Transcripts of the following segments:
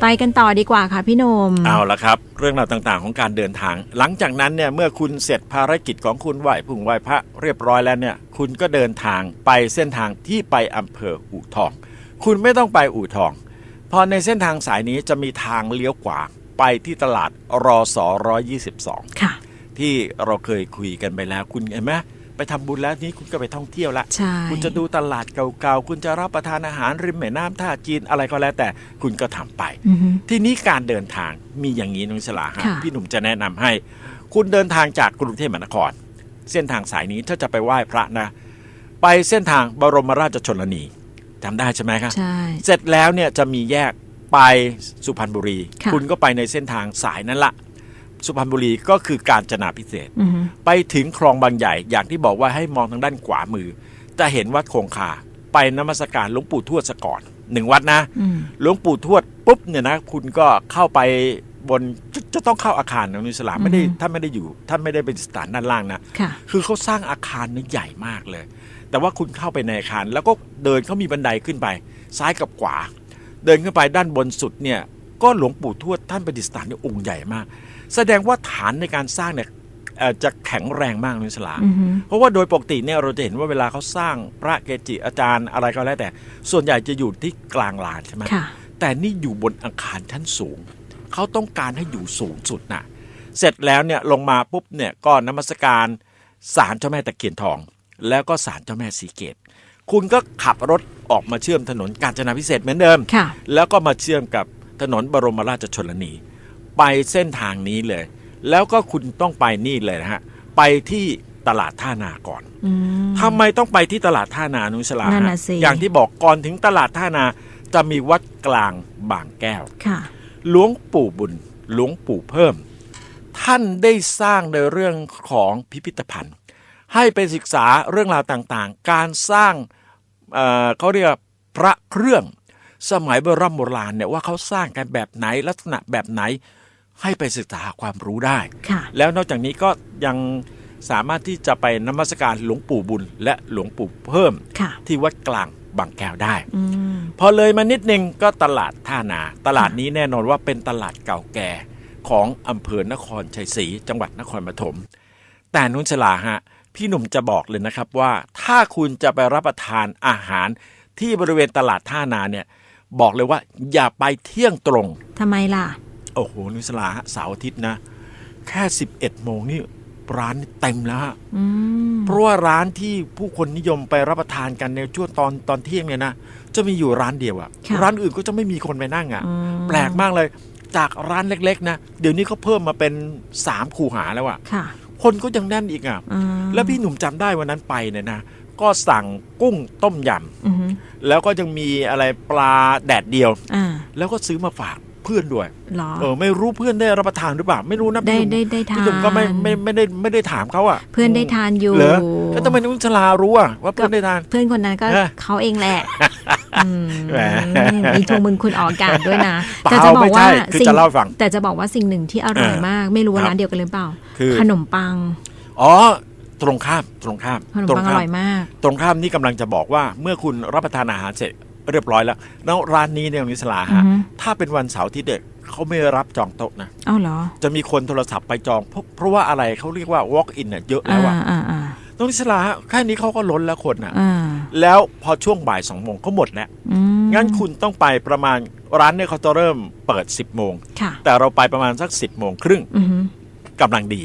ไปกันต่อดีกว่าค่ะพี่หนม เอาละครับ เรื่องราวต่างๆ ของการเดินทาง หลังจากนั้นเนี่ยเมื่อคุณเสร็จภารกิจของคุณไหว้พึ่งไหว้พระเรียบร้อยแล้วเนี่ย คุณก็เดินทางไปเส้นทางที่ไปอำเภออู่ทอง คุณไม่ต้องไปอู่ทองเพอในเส้นทางสายนี้จะมีทางเลี้ยวขวาไปที่ตลาดรอสอ122ค่ะ ที่เราเคยคุยกันไปแล้วคุณเห็นไหม ไปทำบุญแล้วนี้คุณก็ไปท่องเที่ยวละใช่คุณจะดูตลาดเก่าๆคุณจะรับประทานอาหารริมแม่น้ำท่าจีนอะไรก็แล้วแต่คุณก็ทำไปอือฮึทีนี้การเดินทางมีอย่างนี้น้องฉลาฮะค่ะพี่หนุ่มจะแนะนำให้ คุณเดินทางจากกรุงเทพมหานคร เส้นทางสายนี้ถ้าจะไปไหว้พระนะ ไปเส้นทางบรมราชชนนีจำได้ใช่ไหมครับใช่เสร็จแล้วเนี่ยจะมีแยกไปสุพรรณบุรีค่ะคุณก็ไปในเส้นทางสายนั้นละ สุพรรณบุรีก็คือการจนาพิเศษกอือฮึ ไปถึงคลองบางใหญ่ อย่างที่บอกว่าให้มองทางด้านขวามือ จะเห็นวัดคงคาไปนมัสการหลวงปู่ทวดซะก่อนหนึ่งวัดนะอืมหลวงปู่ทวดปุ๊บเนี่ยนะคุณก็เข้าไปบนจะจะต้องเข้าอาคารนะนุสลามไม่ได้อือฮึท่านไม่ได้อยู่ท่านไม่ได้เป็นสถานด้านล่างนะค่ะคือเขาสร้างอาคารเนี่ยใหญ่มากเลย แต่ว่าคุณเข้าไปในอาคาร แล้วก็เดินเขามีบันไดขึ้นไป ซ้ายกับขวา เดินขึ้นไปด้านบนสุดเนี่ยก็หลวงปู่ทวดท่านประดิษฐานเนี่ยองค์ใหญ่มาก แสดงว่าฐานในการสร้างเนี่ยเอ่อ จะแข็งแรงมากนุสลามอือฮึเพราะว่าโดยปกติเนี่ยเราจะเห็นว่าเวลาเขาสร้างพระเกจิอาจารย์อะไรก็แล้วแต่ ส่วนใหญ่จะอยู่ที่กลางลานใช่ไหมค่ะแต่นี่อยู่บนอาคารชั้นสูง เขาต้องการให้อยู่สูงสุดน่ะเสร็จแล้วเนี่ยลงมาปุ๊บเนี่ยก็นมัสการศาลเจ้าแม่ตะเคียนทอง แล้วก็ศาลเจ้าแม่สีเกต คุณก็ขับรถออกมาเชื่อมถนนกาญจนาพิเศษกเหมือนเดิมค่ะแล้วก็มาเชื่อมกับถนนบรมราชชนนี ไปเส้นทางนี้เลย แล้วก็คุณต้องไปนี่เลยนะฮะ ไปที่ตลาดท่านาก่อนอืมทำไมต้องไปที่ตลาดท่านานุสลานั่นฮะน่ะสิอย่างที่บอกก่อนถึงตลาดท่านาจะมีวัดกลางบางแก้วค่ะหลวงปู่บุญหลวงปู่เพิ่ม ท่านได้สร้างในเรื่องของพิพิธภัณฑ์ ให้ไปศึกษาเรื่องราวต่างๆ การสร้างเอ่อเขาเรียกว่าพระเครื่อง สมัยโบราณโบราณเนี่ยว่าเขาสร้างกันแบบไหนลักษณะแบบไหน ให้ไปศึกษาหาความรู้ได้ค่ะแล้วนอกจากนี้ก็ยังสามารถที่จะไปนมัสการหลวงปู่บุญ และหลวงปู่เพิ่มค่ะที่วัดกลางบางแก้วได้อืมพอเลยมานิดนึงก็ตลาดท่านา ตลาดนี้แน่นอนว่าเป็นตลาดเก่าแก่ของอำเภอนครชัยศรีจังหวัดนครปฐม แต่นุนชลาฮะ พี่หนุ่มจะบอกเลยนะครับว่า ถ้าคุณจะไปรับประทานอาหารที่บริเวณตลาดท่านาเนี่ย บอกเลยว่าอย่าไปเที่ยงตรงทำไมล่ะ โอ้โหนุสลาฮะเสาร์อาทิตย์นะ แค่ 11 โมงนี่ร้านนี่เต็มแล้วฮะอืมเพราะว่าร้านที่ผู้คนนิยมไปรับประทานกันในช่วงตอนตอนเที่ยงเนี่ยนะจะมีอยู่ร้านเดียวอะค่ะร้านอื่นก็จะไม่มีคนไปนั่งอะอืมแปลกมากเลย จากร้านเล็กๆนะเดี๋ยวนี้เขาเพิ่มมาเป็นสามคูหาแล้วอะค่ะคนก็ยังแน่นอีกอะอืมแล้วพี่หนุ่มจำได้วันนั้นไปเนี่ยนะก็สั่งกุ้งต้มยอือฮึำแล้วก็ยังมีอะไรปลาแดดเดียวอ่าแล้วก็ซื้อมาฝาก เพื่อนด้วยเหรอเออไม่รู้เพื่อนได้รับประทานหรือเปล่าไม่รู้นะได้พี่หนุ่มได้ได้ทานพี่หนุ่มก็ไม่ไม่ไม่ได้ไม่ได้ถามเขาอะเพื่อนได้ทานอยู่เหรอแล้วทำไมนุ้งชลารู้อะว่าเพื่อนได้ทาน เพื่อนคนนั้นก็เออเขาเองแหละอืมแหมมีทวงมึงคุณออกอากาศด้วยนะเปล่าแต่จะบอกไม่ใช่ว่าคือสิ่งจะเล่าให้ฟังแต่จะบอกว่าสิ่งหนึ่งที่อร่อยเออมาก ไม่รู้ว่าครับร้านเดียวกันหรือเปล่าคือขนมปัง อ๋อตรงข้ามตรงข้ามขนมตรงปังอข้ามร่อยมาก ตรงข้ามนี่กำลังจะบอกว่าเมื่อคุณรับประทานอาหารเสร็จ เรียบร้อยแล้วแล้วร้านนี้เนี่ยนิสลาอือฮะฮึถ้าเป็นวันเสาร์ที่เด็กเขาไม่รับจองโต๊ะนะเอ้าเหรอ จะมีคนโทรศัพท์ไปจอง เพราะเพราะว่าอะไรเขาเรียกว่า walk in เนี่ยเยอะแล้วอะอ่าอ่าน้องนิสลาฮะแค่นี้เขาก็ล้นแล้วคนอะอ่าแล้วพอช่วงบ่ายสองโมงเขาหมดแล้วอืมงั้นคุณต้องไปประมาณร้านเนี่ยเขาจะเริ่มเปิด10บโมงค่ะแต่เราไปประมาณสัก10บโมงครึ่งอือฮึกำลังดี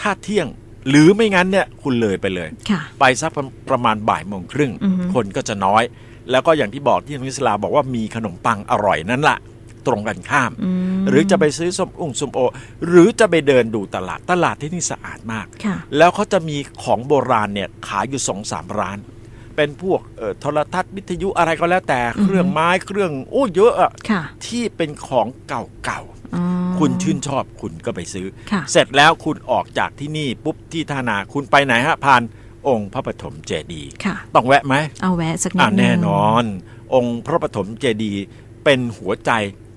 ถ้าเที่ยงหรือไม่งั้นเนี่ยคุณเลยไปเลยค่ะไปสักประประมาณบ่ายโมงครึ่งอือฮึคนก็จะน้อย แล้วก็อย่างที่บอกที่นุสลาบอกว่ามีขนมปังอร่อยนั่นละตรงกันข้ามอืมหรือจะไปซื้อส้มอุ้งส้มโอ หรือจะไปเดินดูตลาดตลาดที่นี่สะอาดมากค่ะแล้วเขาจะมีของโบราณเนี่ยขายอยู่สองสามร้าน เป็นพวกเอ่อโทรทัศน์วิทยุอะไรก็แล้วแต่อือฮึเครื่องไม้เครื่องโอ้เยอะอะค่ะที่เป็นของเก่าอ๋อๆคุณชื่นชอบคุณก็ไปซื้อค่ะเสร็จแล้วคุณออกจากที่นี่ปุ๊บที่ท่านาคุณไปไหนฮะผ่าน องค์พระปฐมเจดีย์ค่ะต้องแวะไหมเอาแวะสักนิอ่าดนึงแน่นอน องค์พระปฐมเจดีย์เป็นหัวใจ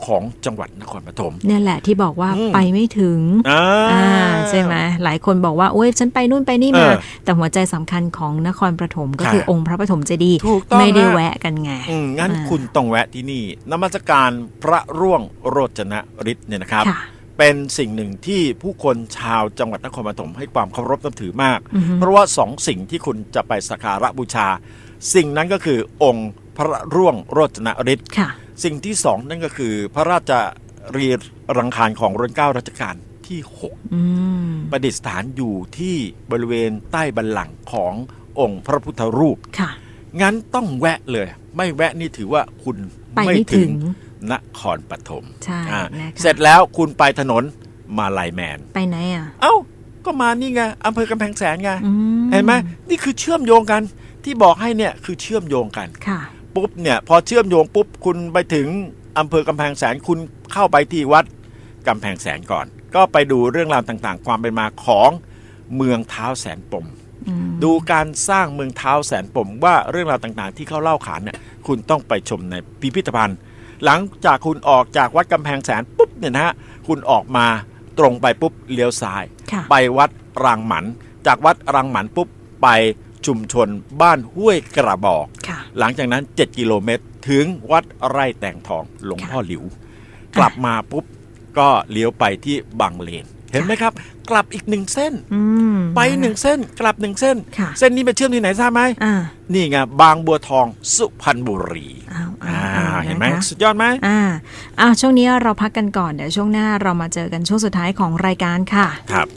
ของจังหวัดนครปฐมเนี่ยแหละที่บอกว่าอืมไปไม่ถึงอ่าอ่าใช่ไหมหลายคนบอกว่าโอ้ยฉันไปนู่นไปนี่มาเออแต่หัวใจสำคัญของนครปฐมก็ค่ะคือองค์พระปฐมเจดีย์ถูกต้องไม่ได้ฮะแวะกันไงอืมงั้นอ่าคุณต้องแวะที่นี่นมัสการพระร่วงโรจนฤทธิ์เนี่ยนะครับค่ะ เป็นสิ่งหนึ่งที่ผู้คนชาวจังหวัดนครปฐมให้ความเคารพนับถือมากอือฮึเพราะว่าสองสิ่งที่คุณจะไปสักการะบูชา สิ่งนั้นก็คือองค์พระร่วงโรจนฤทธิ์ค่ะสิ่งที่สองนั่นก็คือพระราชรีรังคารของรัชเก้ารัชกาลที่หกอืมประดิษฐานอยู่ที่บริเวณใต้บัลลังก์ขององค์พระพุทธรูป ค่ะ งั้นต้องแวะเลย ไม่แวะนี่ถือว่าคุณไปไม่ถึง นครปฐมใช่อ่านะคะเสร็จแล้วคุณไปถนนมาลายแมน ไปไหนอะ เอ้า ก็มานี่ไงอำเภอกำแพงแสนไงอืเห็นไหมนี่คือเชื่อมโยงกันที่บอกให้เนี่ยคือเชื่อมโยงกันค่ะปุ๊บเนี่ยพอเชื่อมโยงปุ๊บคุณไปถึงอำเภอกำแพงแสนคุณเข้าไปที่วัดกำแพงแสนก่อน ก็ไปดูเรื่องราวต่างๆ ความเป็นมาของเมืองเท้าแสนปมอืมดูการสร้างเมืองเท้าแสนปมว่าเรื่องราวต่างๆ ที่เขาเล่าขานเนี่ยคุณต้องไปชมในพิพิธภัณฑ์ หลังจากคุณออกจากวัดกำแพงแสนปุ๊บเนี่ยนะฮะคุณออกมาตรงไปปุ๊บเลี้ยวซ้าย ค่ะ ไปวัดรังหมัน จากวัดรังหมันปุ๊บไปชุมชนบ้านห้วยกระบอก ค่ะ หลังจากนั้น 7 กิโลเมตร ถึงวัดไร่แต่งทองหลวงพ่อหลิว กลับมาปุ๊บ ก็เลี้ยวไปที่บางเลนเห็นไหมครับ กลับอีกหนึ่งเส้นอืมไปหนึ่งเส้น กลับหนึ่งเส้นค่ะเส้นนี้ไปเชื่อมที่ไหนทราบไหมอ่านี่ไงบางบัวทองสุพรรณบุรีอ้าวอ่าอ้าวเห็นไหมนะคะสุดยอดไหมอ่าอ่าช่วงนี้เราพักกันก่อนเดี๋ยวช่วงหน้าเรามาเจอกันช่วงสุดท้ายของรายการค่ะ ครับ